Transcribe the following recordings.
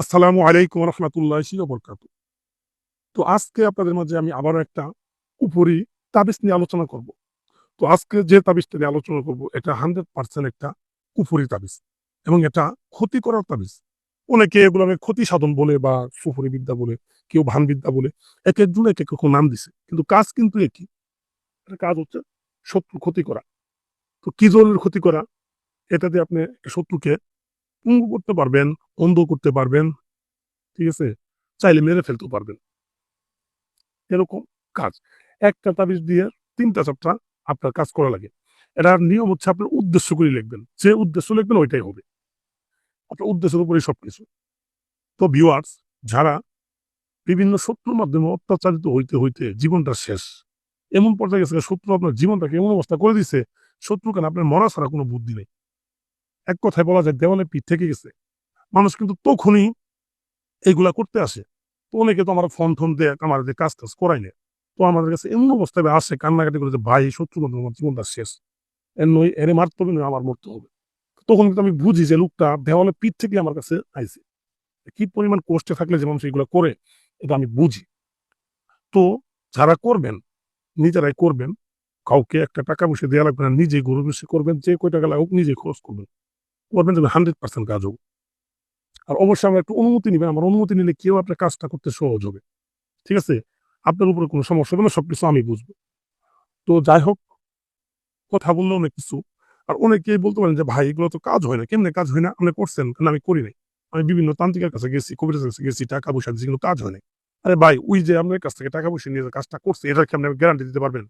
আসসালামু আলাইকুম রহমতুল্লাহ বরকাত তো আজকে আপনাদের মাঝে আমি আবারও একটা উপরি তাবিজ নিয়ে আলোচনা করব। তো আজকে যে তাবিজটা নিয়ে আলোচনা করব, এটা হান্ড্রেড পার্সেন্ট একটা উপরি তাবিজ এবং এটা ক্ষতি করার তাবিজ। অনেকে এগুলো অনেক ক্ষতি সাধন বলে বা সুপুরি বিদ্যা বলে, কেউ ভান বিদ্যা বলে, এক একজন এক এক নাম দিছে। কিন্তু কাজ কিন্তু একই। এটা কাজ হচ্ছে শত্রু ক্ষতি করা। তো কি ধরনের ক্ষতি করা? এটা দিয়ে আপনি শত্রুকে পঙ্গু করতে পারবেন, অন্ধ করতে পারবেন, ঠিক আছে? চাইলে মেরে ফেলতেও পারবেন। এরকম কাজ। একটা তাবিজ দিয়ে তিনটা, চারটা আপনার কাজ করা লাগে। এটার নিয়ম হচ্ছে আপনার উদ্দেশ্য করে লিখবেন। যে উদ্দেশ্য লিখবেন, ওইটাই হবে। আপনার উদ্দেশ্যের উপরে সবকিছু। তো ভিউয়ার্স যারা বিভিন্ন শত্রুর মাধ্যমে অত্যাচারিত হইতে হইতে জীবনটা শেষ, এমন পর্যায়ে গেছে শত্রু আপনার জীবনটাকে এমন অবস্থা করে দিছে শত্রু কেন আপনার মরা ছাড়া কোনো বুদ্ধি নেই। এক কথায় বলা যায় দেওয়ালে পিঠ থেকে গেছে। মানুষ কিন্তু তখনই এইগুলা করতে আসে। তো অনেকে তো আমার ফোন টোন দেয় আমার যে কাজ টাজ করাই না তো আমাদের কাছে এমন অবস্থায় আসে কান্নাকাটি করে যে, ভাই শত্রু বন্ধু আমার জীবনটা শেষ। এর নই এর মারতে নয়, আমার মরতে হবে। তখন কিন্তু আমি বুঝি যে, লোকটা দেওয়ালে পিঠ থেকে আমার কাছে আইছে। কি পরিমাণ কষ্টে থাকলে যে মানুষ এগুলো করে, এটা আমি বুঝি। তো যারা করবেন, নিজেরাই করবেন। কাউকে একটা টাকা পয়সা দেওয়া লাগবে না নিজে গরু বেশি করবেন, যে কয় টাকা লাগুক নিজে খরচ করবেন। করবেন যেন হান্ড্রেড পার্সেন্ট কাজ হোক আর অবশ্যই আমার একটু অনুমতি নেবেন, আমার অনুমতি নিলে কেউ আপনার কাজটা করতে সহজ হবে। ঠিক আছে? আপনার উপরে কোনো সমস্যা হবে না, সবকিছু আমি বুঝব। তো যাই হোক, কথা বলল অনেক কিছু। আর অনেকেই বলতে পারেন যে, ভাই, এগুলো তো কাজ হয় না। কেমনে কাজ হয় না? আপনি করছেন কেন? আমি করি নাই। আমি বিভিন্ন তান্ত্রিকের কাছে গেছি, কবিরাজের কাছে গেছি, টাকা পয়সা দিয়েছি কিন্তু কাজ হয় নাই। আরে ভাই, ওই যে আপনার কাছ থেকে টাকা পয়সা নিয়ে কাজটা করছে এটা কি আপনি গ্যারান্টি দিতে পারবেন?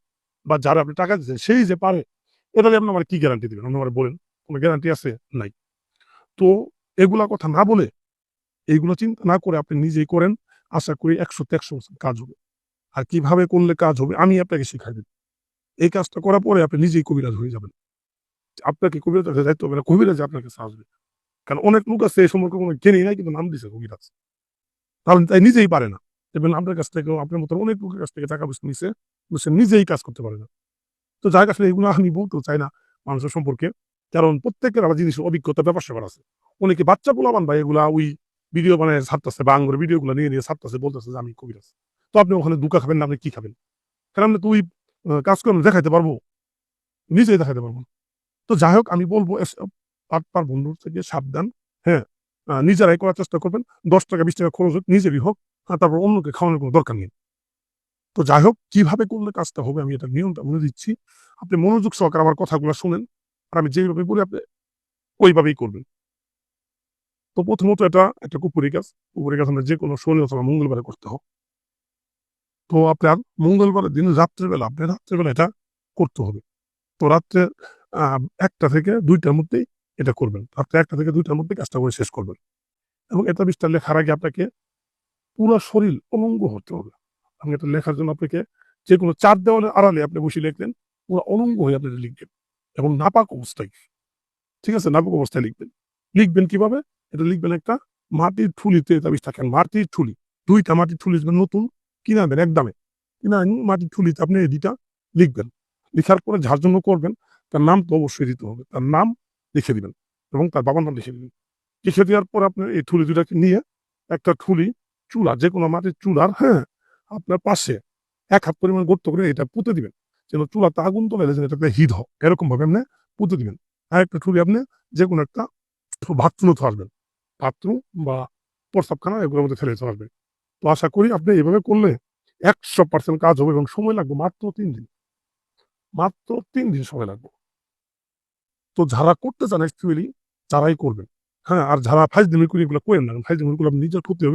বা যারা আপনি টাকা দিচ্ছেন সেই যে পারে এটা আপনি আমার কি গ্যারান্টি দিবেন? আপনি আমার বলেন। কোনো গ্যারান্টি আছে? নাই। তো এগুলা কথা না বলে এইগুলো চিন্তা না করে আপনি নিজেই করেন। আশা করি একশো একশো কাজ হবে। আর কীভাবে করলে কাজ হবে আমি আপনাকে শিখাই দেব। এই কাজটা করার পরে আপনি নিজেই কবিরাজ হয়ে যাবেন। আপনাকে কবিরাজ দায়িত্ব হবে না, কবিরাজ আপনার কাছে আসবে কারণ অনেক লোক আছে এই সম্পর্কে কোনো জেনে নাই, কিন্তু নাম দিছে কবিরাজ। তাহলে তাই নিজেই পারে না। এবং আপনার কাছ থেকে আপনার মতো অনেক লোকের কাছ থেকে টাকা পয়সা নিছে সে নিজেই কাজ করতে পারে না। তো যার কাছে এগুলো আমি বলতে চাই না মানুষের সম্পর্কে। কারণ প্রত্যেকের আবার জিনিসের অভিজ্ঞতা, ব্যাপার স্যাপার আছে। অনেকে বাচ্চা পোলাবান ভাই, এগুলা ওই ভিডিও বানায়, ছাড়তেছে বা ভিডিও গুলো নিয়ে নিয়ে ছাড়তেছে, বলতেছে যে আমি কবিরাজ তো আপনি ওখানে দুকা খাবেন না, আপনি কি খাবেন? কারণ আপনি তো ওই কাজ করে দেখাইতে পারব। নিজেই দেখাইতে পারব। তো যাই হোক, আমি বলব পাটপার বন্ধুর থেকে সাবধান। হ্যাঁ নিজেরাই করার চেষ্টা করবেন। দশ টাকা, বিশ টাকা খরচ হোক, নিজেরই হোক, আর তারপর অন্যকে খাওয়ানোর কোনো দরকার নেই। তো যাই হোক, কীভাবে করলে কাজটা হবে আমি এটা নিয়মটা বলে দিচ্ছি। আপনি মনোযোগ সহকারে আমার কথাগুলো শুনেন। আর আমি যেভাবে বলি, আপনি ওইভাবেই করবেন। তো প্রথমত এটা একটা কুপুরি গাছ। কুপুরি গাছ আমরা যে কোনো শনি অথবা মঙ্গলবারে করতে হোক। তো আপনার মঙ্গলবারের দিন রাত্রেবেলা আপনি রাত্রেবেলা এটা করতে হবে। তো রাত্রে একটা থেকে দুইটার মধ্যেই এটা করবেন। রাত্রে একটা থেকে দুইটার মধ্যে কাজটা করে শেষ করবেন। এবং এটা বিস্তার লেখার আগে আপনাকে পুরো শরীর অলঙ্গ হতে হবে। আপনি এটা লেখার জন্য আপনাকে যে কোনো চার দেওয়ালের আড়ালে আপনি বসে লিখলেন, পুরো অলঙ্গ হয়ে আপনি লিখবেন। এবং নাপাক অবস্থায়। ঠিক আছে? নাপাক অবস্থায় লিখবেন। লিখবেন কীভাবে? এটা লিখবেন একটা মাটির ঠুলিতে তাবিজ থাকেন, মাটির ঠুলি দুইটা মাটির ঠুলি নতুন কিনে একদমে। কিনে মাটির ঠুলিতে আপনি এই দুইটা লিখবেন। লিখার পরে যার জন্য করবেন, তার নাম তো অবশ্যই দিতে হবে। তার নাম লিখে দিবেন এবং তার বাবার নাম লিখে দিবেন। লিখে দেওয়ার পর আপনি এই ঠুলি দুটাকে নিয়ে একটা ঠুলি চুলা যে কোনো মাটির চুলার হ্যাঁ আপনার পাশে এক হাত পরিমাণ গর্ত করে এটা পুঁতে দিবেন। যেন আগুন যেন এটাতে হিট হোক আপনি পুঁতে দিবেন। আর একটা আপনি যে কোনো একটা আসবেন। বাথরুম বা প্রস্তাবখানা এগুলোর মধ্যে ফেলে তো আশা করি আপনি এইভাবে করলে একশো পার্সেন্ট কাজ হবে এবং সময় লাগবে মাত্র তিন দিন। মাত্র তিন দিন সময় লাগবে। তো যারা করতে চান অ্যাকচুয়ালি তারাই করবেন। হ্যাঁ আর যারা ফাইজ করে এগুলো করেন না। ফাইজ দিনের করে নিজের ক্ষতি হবে।